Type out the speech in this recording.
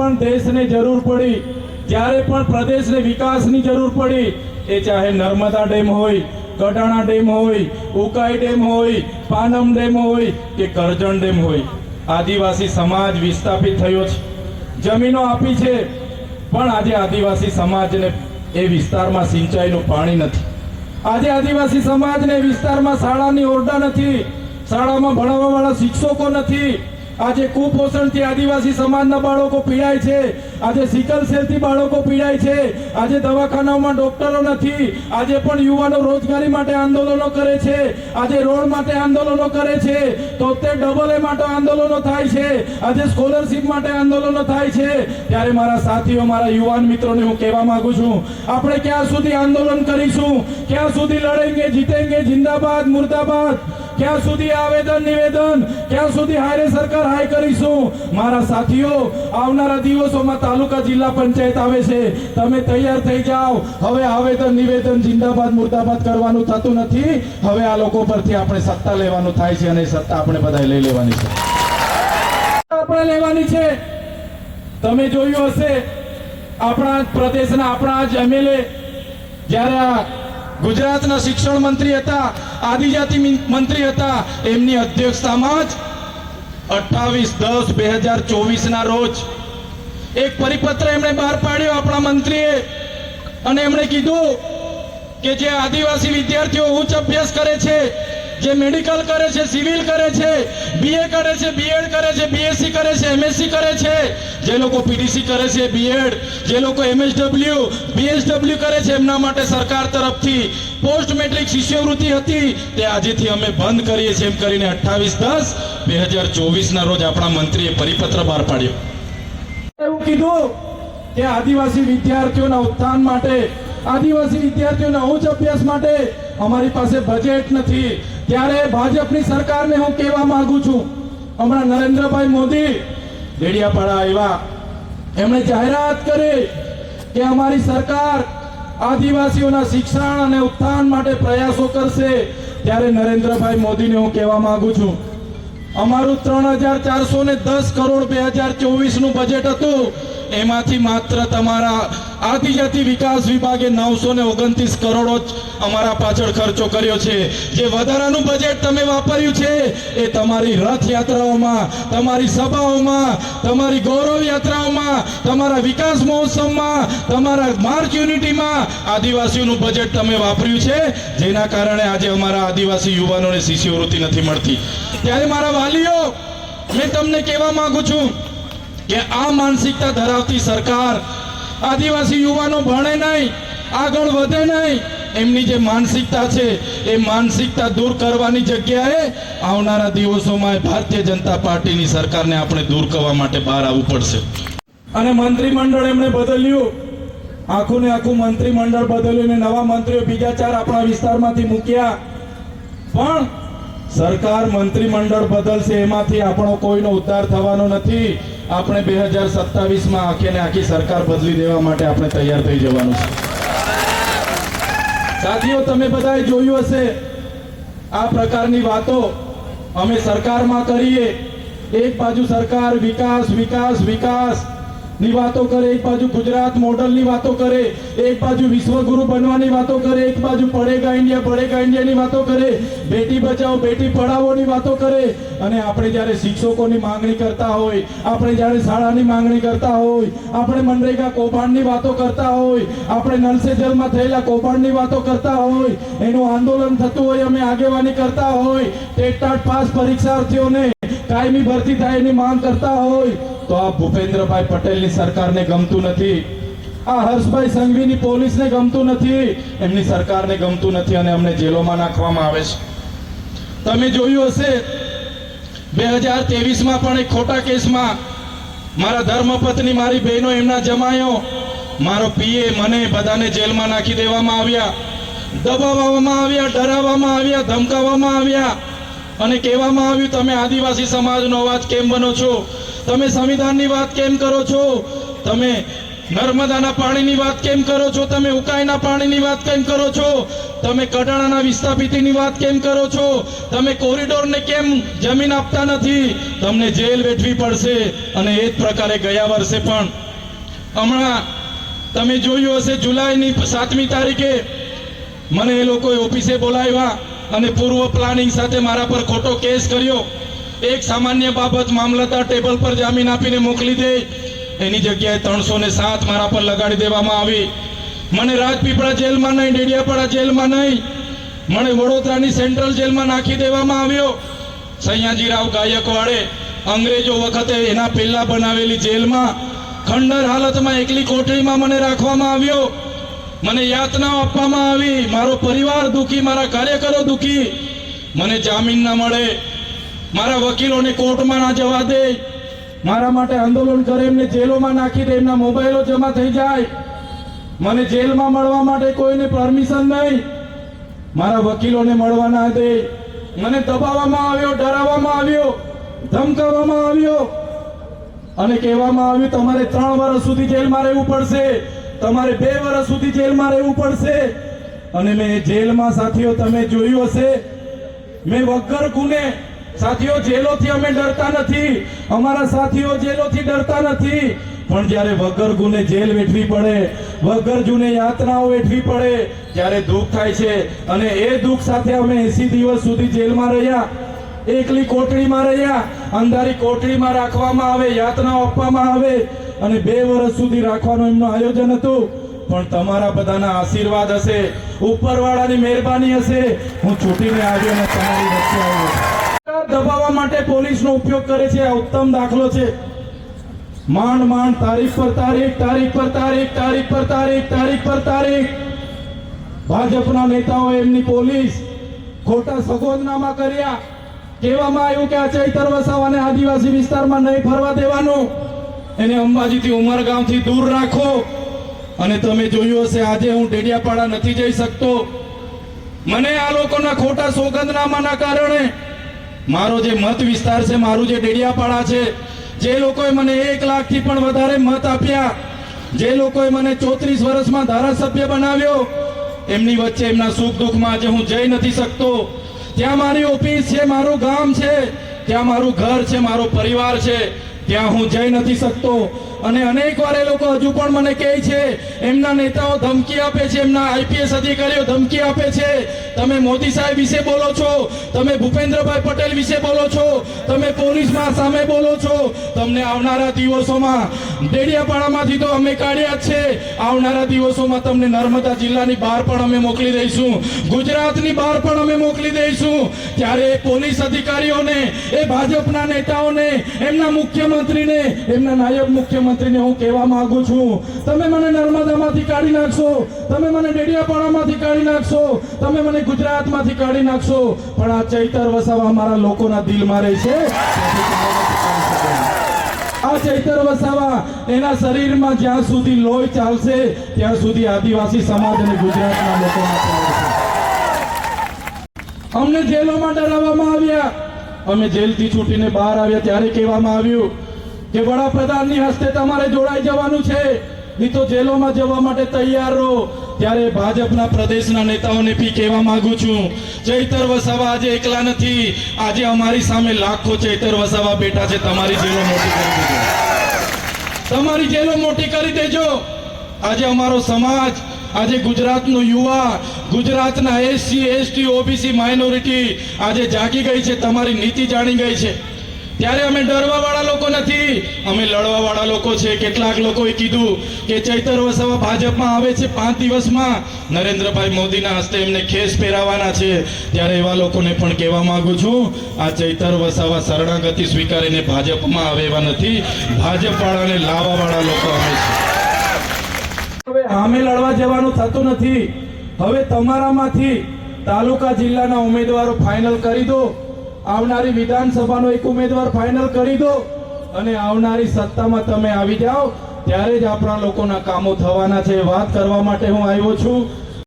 પણ દેશને જરૂર પડી, જ્યારે પણ પ્રદેશને વિકાસની જરૂર પડી, એ ચાહે નર્મદા ડેમ હોય કડાણા ડેમ હોય, ઉકાઈ ડેમ હોય, પાનમ ડેમ હોય કે કરજણ ડેમ હોય. આદિવાસી સમાજ વિસ્થાપિત થયો છે. જમીનો આપી છે, પણ આજે આદિવાસી સમાજને એ વિસ્તારમાં સિંચાઈનું પાણી નથી. આજે આદિવાસી સમાજને વિસ્તારમાં શાળાની ઓરડા નથી, શાળામાં ભણાવવાવાળા શિક્ષકો નથી આજે કુપોષણથી આદિવાસી સમાજના બાળકો પીડાય છે. આજે સિકલ સેલથી બાળકો પીડાય છે. આજે દવાખાનાઓમાં ડોક્ટરો નથી. આજે પણ યુવાનો રોજગારી માટે આંદોલનો કરે છે. આજે રોડ માટે આંદોલનો કરે છે. તો તે ડબલ એ માટે આંદોલનો થાય છે. આજે સ્કોલરશિપ માટે આંદોલનો થાય છે. ત્યારે મારા સાથીઓ, મારા યુવાન મિત્રોને હું કહેવા માંગુ છું, આપણે ક્યાં સુધી આંદોલન કરીશું? ક્યાં સુધી લડેંગે, જીતેંગે, જિંદાબાદ, મુર્દાબાદ? ક્યાં સુધી આવેદન, નિવેદન? ક્યાં સુધી હારે સરકાર હાય કરીશું? મારા સાથીઓ, આવનારા દિવસોમાં તાલુકા જિલ્લા પંચાયત આવે છે. તમે તૈયાર થઈ જાઓ. હવે આવેદન નિવેદન જિંદાબાદ, મુર્દાબાદ કરવાનું થતું નથી. હવે આ લોકો પરથી આપણે સત્તા લેવાનું થાય છે અને સત્તા આપણે બધા લઈ લેવાની છે. આપણે લેવાની છે. તમે જોયું હશે, આપણા પ્રદેશના આપણા જ એમએલએ જ્યારે ગુજરાતના શિક્ષણ મંત્રી હતા, આદિજાતિ મંત્રી હતા, એમની અધ્યક્ષતામાં જ અઠ્ઠાવીસ દસ બે હજાર ચોવીસના રોજ એક પરિપત્ર એમણે બહાર પાડ્યો આપણા મંત્રીએ. અને એમણે કીધું કે જે આદિવાસી વિદ્યાર્થીઓ ઉચ્ચ અભ્યાસ કરે છે, જે મેડિકલ કરે છે, સિવિલ કરે છે બીએ કરે છે બીએડ કરે છે બીએસસી કરે છે એમએસસી કરે છે, જે લોકો પીડીસી કરે છે બીએડ જે લોકો એમએસડબલ્યુ બીએસડબલ્યુ કરે છે, એમના માટે સરકાર તરફથી પોસ્ટ મેટ્રિક શિષ્યવૃત્તિ હતી. તે આજેથી અમે બંધ કરીએ છીએ એમ કરીને અઠ્ઠાવીસ દસ બે હજાર ચોવીસના રોજ આપણા મંત્રીએ પરિપત્ર બહાર પાડ્યો. કીધું કે આદિવાસી વિદ્યાર્થીઓના ઉત્થાન માટે, આદિવાસી વિદ્યાર્થીઓના ઉચ્ચ અભ્યાસ માટે અમારી પાસે બજેટ નથી. ત્યારે ભાજપની સરકારને હું કહેવા માંગુ છું. હમણાં નરેન્દ્રભાઈ મોદી ડેડિયાપાડા આવ્યા. એમણે જાહેરાત કરી કે અમારી સરકાર આદિવાસીઓના શિક્ષણ અને ઉત્થાન માટે પ્રયાસો કરશે. ત્યારે નરેન્દ્રભાઈ મોદીને હું કહેવા માંગુ છું. અમારું ત્રણ હજાર ચારસો ને દસ કરોડ બે હજાર ચોવીસનું બજેટ હતું. એમાંથી માત્ર તમારા આદિજાતિ વિકાસ વિભાગે નવસો ને ઓગણત્રીસ કરોડો જ અમારા પાછળ ખર્ચો કર્યો છે. જે વધારાનું બજેટ તમે વાપર્યું છે, એ તમારી રથયાત્રાઓમાં, તમારી સભાઓમાં, તમારી ગૌરવ યાત્રાઓમાં, તમારા વિકાસ મહોત્સવમાં, તમારા માર્ચ યુનિટીમાં આદિવાસીઓનું બજેટ તમે વાપર્યું છે. જેના કારણે આજે અમારા આદિવાસી યુવાનોને શિષ્યવૃત્તિ નથી મળતી. ત્યારે મારા વાલીઓ, મેં તમને કહેવા માંગુ છું કે આ માનસિકતા ધરાવતી સરકાર આદિવાસી યુવાનો ભણે નહીં, આગળ વધે નહીં. એમની જે માનસિકતા છે, એ માનસિકતા દૂર કરવાની જગ્યાએ આવનારા દિવસોમાં ભારતીય જનતા પાર્ટીની સરકારને આપણે દૂર કરવા માટે બહાર આવવું પડશે. અને મંત્રીમંડળ એમણે બદલ્યું. આખું ને આખું મંત્રીમંડળ બદલ્યું ને નવા મંત્રીઓ બીજા ચાર આપણા વિસ્તારમાંથી મૂક્યા. પણ સરકાર મંત્રીમંડળ બદલશે, એમાંથી આપણો કોઈનો ઉદ્ધાર થવાનો નથી. આપણે બે હજાર સત્તાવીસમાં આખે ને આખી સરકાર બદલી દેવા માટે આપણે તૈયાર થઈ જવાનું છે. સાથીઓ, તમે બધાએ જોયું હશે, આ પ્રકારની વાતો અમે સરકારમાં કરીએ. એક બાજુ સરકાર વિકાસ વિકાસ વિકાસ ની વાતો કરે, એક બાજુ ગુજરાત મોડલની વાતો કરે, એક બાજુ વિશ્વગુરુ બનવાની વાતો કરે, એક બાજુ પડેગા ઇન્ડિયા, પડેગા ઇન્ડિયાની વાતો કરે, બેટી બચાવો બેટી પઢાવોની વાતો કરે. અને આપણે જ્યારે શિક્ષકોની માંગણી કરતા હોય, આપણે જ્યારે શાળાની માંગણી કરતા હોય, આપણે મનરેગા કૌભાંડની વાતો કરતા હોય, આપણે નલ જલમાં થયેલા કૌભાંડની વાતો કરતા હોય, એનું આંદોલન થતું હોય, અમે આગેવાની કરતા હોય ટેટ પાસ પરીક્ષાર્થીઓને કાયમી ભરતી થાય એની માંગ કરતા હોય તો આ ભૂપેન્દ્રભાઈ પટેલની સરકારને ગમતું નથી. આ હર્ષભાઈ સંઘવીની પોલીસને ગમતું નથી. એમની સરકારને ગમતું નથી અને અમને જેલોમાં નાખવામાં આવે છે. તમે જોયું હશે, બે હજાર ત્રેવીસમાં પણ એક ખોટા કેસમાં મારા ધર્મપત્ની, મારી બહેનો એમના જમાયો. મારો પીએ મને બધાને જેલમાં નાખી દેવામાં આવ્યા. દબાવવામાં આવ્યા, ડરાવવામાં આવ્યા, ધમકાવવામાં આવ્યા. અને કહેવામાં આવ્યું, તમે આદિવાસી સમાજનો અવાજ કેમ બનો છો? તમે સંવિધાનની વાત કેમ કરો છો? તમે નર્મદાના પાણીની વાત કેમ કરો છો? તમે ઉકાઈના પાણીની વાત કેમ કરો છો? તમે કડાણાના વિસ્થાપિતની વાત કેમ કરો છો? તમે કોરિડોરને કેમ જમીન આપતા નથી? તમને જેલ વેઠવી પડશે અને એ જ પ્રકારે ગયા વર્ષે પણ. હમણાં તમે જોયું હશે જુલાઈની સાતમી તારીખે મને એ લોકોએ ઓફિસે બોલાવ્યા અને પૂર્વ પ્લાનિંગ સાથે મારા પર ખોટો કેસ કર્યો. એક સામાન્ય બાબત મામલતદાર ટેબલ પર જામીન આપીને મોકલી દે. એની જગ્યાએ ત્રણસો ને સાત મારા પર લગાડી દેવામાં આવી. મને રાજપીપળા જેલમાં નહીં, ડેડિયાપાડા જેલમાં નહીં. મને વડોદરાની સેન્ટ્રલ જેલમાં નાખી દેવામાં આવ્યો. સૈયાજીરાવ ગાયકવાડે અંગ્રેજો વખતે એના પહેલા બનાવેલી જેલમાં ખંડર હાલતમાં એકલી કોટડીમાં મને રાખવામાં આવ્યો. મને યાતનાઓ આપવામાં આવી. મારો પરિવાર દુખી, મારા કાર્યકરો દુખી. મને જામીન ન મળે. મારા વકીલોને કોર્ટમાં ના જવા દે. મારા માટે આંદોલન કરે એમને જેલોમાં નાખી દે. એમના મોબાઈલો જમા થઈ જાય. મને જેલમાં મળવા માટે કોઈને પરમિશન નહીં. મારા વકીલોને મળવા ના દે. મને દબાવવામાં આવ્યો, ડરાવવામાં આવ્યો, ધમકાવવામાં આવ્યો. અને કહેવામાં આવ્યું, તમારે ત્રણ વર્ષ સુધી જેલમાં રહેવું પડશે. તમારે બે વર્ષ સુધી જેલમાં રહેવું પડશે. અને મેં જેલમાં સાથીઓ, તમે જોયું હશે. મેં વગર ગુને સાથીઓ, જેલોથી અમે ડરતા નથી. અમારા સાથીઓ જેલોથી ડરતા નથી. પણ જ્યારે વગર ગુને જેલ વેઠવી પડે વગર જુને યાતનાઓ વેઠવી પડે, ત્યારે દુઃખ થાય છે. અને એ દુઃખ સાથે અમે એસી દિવસ સુધી જેલમાં રહ્યા, એકલી કોટડીમાં રહ્યા, અંધારી કોટડીમાં રાખવામાં આવે, યાતનાઓ આપવામાં આવે, અને બે વર્ષ સુધી રાખવાનું એમનું આયોજન હતું. પણ તમારા બધાના આશીર્વાદ હશે. ઉપરવાળાની મહેરબાની હશે. હું છૂટીને આવ્યો અને તમારી વચ્ચે આવ્યો. દબાવવા માટે પોલીસનો ઉપયોગ કરે છે. આ ઉત્તમ દાખલો છે. માંડ માંડ, તારીખ પર તારીખ તારીખ પર તારીખ તારીખ પર તારીખ તારીખ પર તારીખ. ભાજપના નેતાઓ એમની પોલીસ ખોટા સગોદનામા કર્યા. કહેવામાં આવ્યું કે આ ચૈતર વસાવાને આદિવાસી વિસ્તારમાં નહીં ફરવા દેવાનું. એને અંબાજીથી ઉમરગામથી દૂર રાખો. અને તમે જોયું હશે, આજે હું ડેડિયાપાડા નથી જઈ શકતો. મને આ લોકોના ખોટા સોગંદનામાના કારણે મારો જે મત વિસ્તાર છે, મારું જે ડેડિયાપાડા છે, જે લોકોએ મને એક લાખથી પણ વધારે મત આપ્યા, જે લોકોએ મને ચોત્રીસ વર્ષમાં ધારાસભ્ય બનાવ્યો, એમની વચ્ચે એમના સુખ દુઃખમાં આજે હું જઈ નથી શકતો. ત્યાં મારી ઓફિસ છે, મારું ગામ છે, ત્યાં મારું ઘર છે, મારો પરિવાર છે. ત્યાં હું જઈ નથી શકતો. અને અનેક વાર એ લોકો હજુ પણ મને કહે છે, એમના નેતાઓ ધમકી આપે છે, એમના આઈપીએસ અધિકારીઓ ધમકી આપે છે. તમે મોદી સાહેબ વિશે બોલો છો, તમે ભૂપેન્દ્રભાઈ પટેલ વિશે બોલો છો, તમે પોલીસમાં સામે બોલો છો. તમને આવનારા દિવસોમાં ડેડિયાપાડામાંથી તો અમે કાઢ્યા જ છે. આવનારા દિવસોમાં તમને નર્મદા જિલ્લાની બહાર પણ અમે મોકલી દઈશું. ગુજરાતની બહાર પણ અમે મોકલી દઈશું. ત્યારે પોલીસ અધિકારીઓને, એ ભાજપના નેતાઓને, એમના મુખ્યમંત્રીને, એમના નાયબ મુખ્યમંત્રીને હું કહેવા માંગુ છું. તમે મને નર્મદામાંથી કાઢી નાખશો. તમે મને ડેડિયાપાડામાંથી કાઢી નાખશો. તમે મને ગુજરાતમાંથી કાઢી નાખશો. પણ આ ચૈતર વસાવા મારા લોકોના દિલમાં રહે છે આ ચૈતર વસાવા એના શરીરમાં જ્યાં સુધી લોહી ચાલશે, ત્યાં સુધી આદિવાસી સમાજ અને ગુજરાતના લોકો અમને જેલોમાં ડરાવવામાં આવ્યા. અમે જેલથી છૂટીને બહાર આવ્યા ત્યારે કહેવામાં આવ્યું કે વડાપ્રધાનની હસ્તે તમારે જોડાઈ જવાનું છે. નહીં તો જેલોમાં જવા માટે તૈયાર રહો. ત્યારે ભાજપના પ્રદેશના નેતાઓને બી કહેવા માંગુ છું, ચૈતર વસાવા આજે એકલા નથી. આજે અમારી સામે લાખો ચૈતર વસાવા બેઠા છે. તમારી જેલો મોટી કરી દેજો. તમારી જેલો મોટી કરી દેજો. આજે અમારો સમાજ, આજે ગુજરાતનો યુવા, ગુજરાતના એસસી, એસટી, ઓબીસી, માઇનોરિટી આજે જાગી ગઈ છે. તમારી નીતિ જાણી ગઈ છે. ત્યારે અમે ડરવા વાળા લોકો નથી. અમે લડવા વાળા લોકો છે. કેટલાક લોકોએ કીધું કે ચૈતર વસાવા ભાજપમાં આવે છે પાંચ દિવસમાં. નરેન્દ્રભાઈ મોદીના હસ્તે એમને ખેસ પહેરાવાના છે. ત્યારે એવા લોકોને પણ કહેવા માંગુ છું, આ ચૈતર વસાવા શરણાગતિ સ્વીકારીને ભાજપમાં આવે એવા નથી. ભાજપવાળાને લાવવાવાળા લાવવા વાળા લોકો આવે છે. હવે સામે લડવા જવાનું થતું નથી. હવે તમારામાંથી તાલુકા જિલ્લાના ઉમેદવારો ફાઇનલ કરી દો. આવનારી વિધાનસભાનો એક ઉમેદવાર ફાઇનલ કરી દો અને આવનારી સત્તામાં તમે આવી જાઓ. ત્યારે જ આપણા લોકોના કામો થવાના છે. વાત કરવા માટે હું આવ્યો છું.